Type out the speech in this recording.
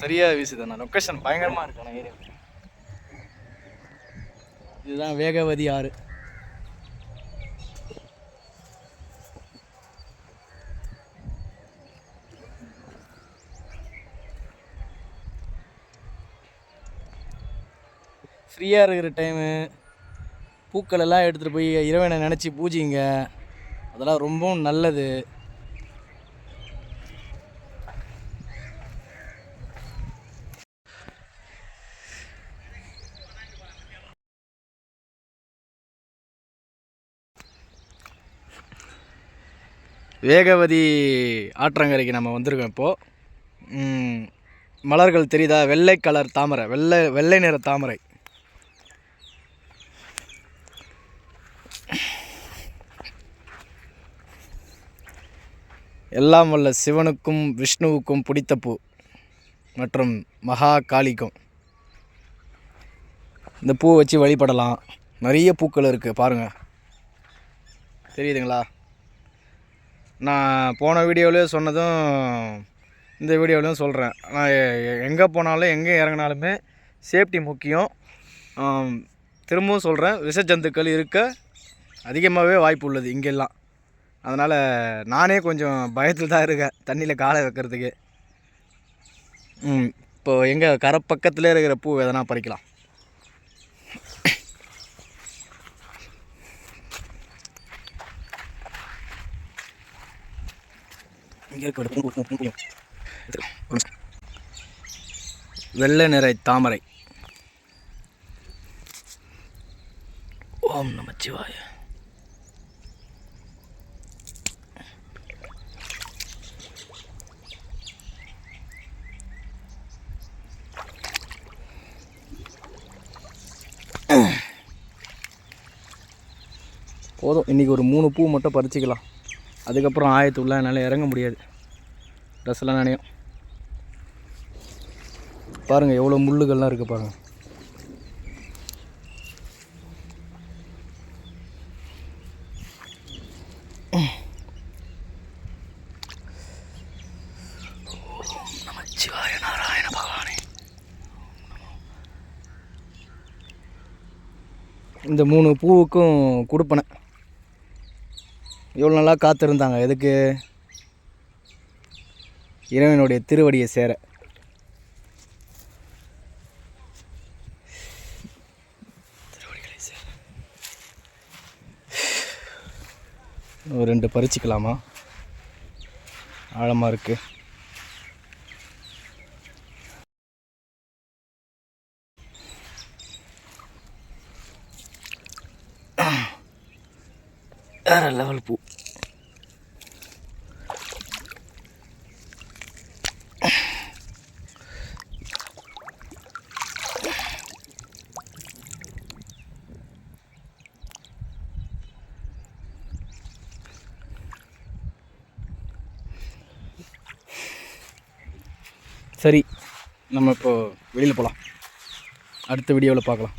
சரியாக வீசுது நான் லொக்கேஷன் பயங்கரமாக இருக்கு ஆனால் ஏரியா இதுதான் வேகவதி ஆறு. ஃப்ரீயாக இருக்கிற டைமு பூக்கள் எல்லாம் எடுத்துகிட்டு போய் இறைவனை நினச்சி பூஜிங்க. அதெல்லாம் ரொம்பவும் நல்லது. வேகவதி ஆற்றங்கரைக்கு நம்ம வந்திருக்கோம் இப்போது மலர்கள் தெரியுதா வெள்ளை கலர் தாமரை வெள்ளை வெள்ளை நிற தாமரை. எல்லாம் வல்ல சிவனுக்கும் விஷ்ணுவுக்கும் பிடித்த பூ மற்றும் மகா காளிக்கும் இந்த பூ வச்சு வழிபடலாம். நிறைய பூக்கள் இருக்குது பாருங்கள் தெரியுதுங்களா? நான் போன வீடியோவிலே சொன்னதும் இந்த வீடியோவிலையும் சொல்கிறேன் நான் எங்கே போனாலும் எங்கே இறங்கினாலுமே சேஃப்டி முக்கியம். திரும்பவும் சொல்கிறேன் விஷஜந்துக்கள் இருக்க அதிகமாகவே வாய்ப்பு உள்ளது இங்கெல்லாம். அதனால் நானே கொஞ்சம் பயத்தில் தான் இருக்கேன் தண்ணியில் காலை வைக்கிறதுக்கு. இப்போது இப்போ எங்கே கரை பக்கத்தில் இருக்கிற பூ எதனா பறிக்கலாம் இங்கே இருக்க ஒரு பூ, பூ, பூ, பூ. எடுத்துக்கலாம். ஒரு நிமிஷம். வெள்ளை நிறை தாமரை. ஓம் நமச்சிவாய போதும். இன்றைக்கி ஒரு மூணு பூ மட்டும் பறிச்சிக்கலாம். அதுக்கப்புறம் ஆயத்து உள்ள என்னால் இறங்க முடியாது. ட்ரெஸ்லாம் நினையும். பாருங்கள் எவ்வளோ முள்ளுகள்லாம் இருக்குது பாருங்கள் நாராயண இந்த மூணு பூவுக்கும் கொடுப்பனை. இவ்வளோ நல்லா காத்திருந்தாங்க. எதுக்கு? இறைவனுடைய திருவடியை சேர. ஒரு ரெண்டு பறிச்சிக்கலாமா? ஆழமாக இருக்குது வேற லெவல் பூ. சரி நம்ம இப்போ வெளியில் போகலாம் அடுத்த வீடியோவில் பார்க்கலாம்.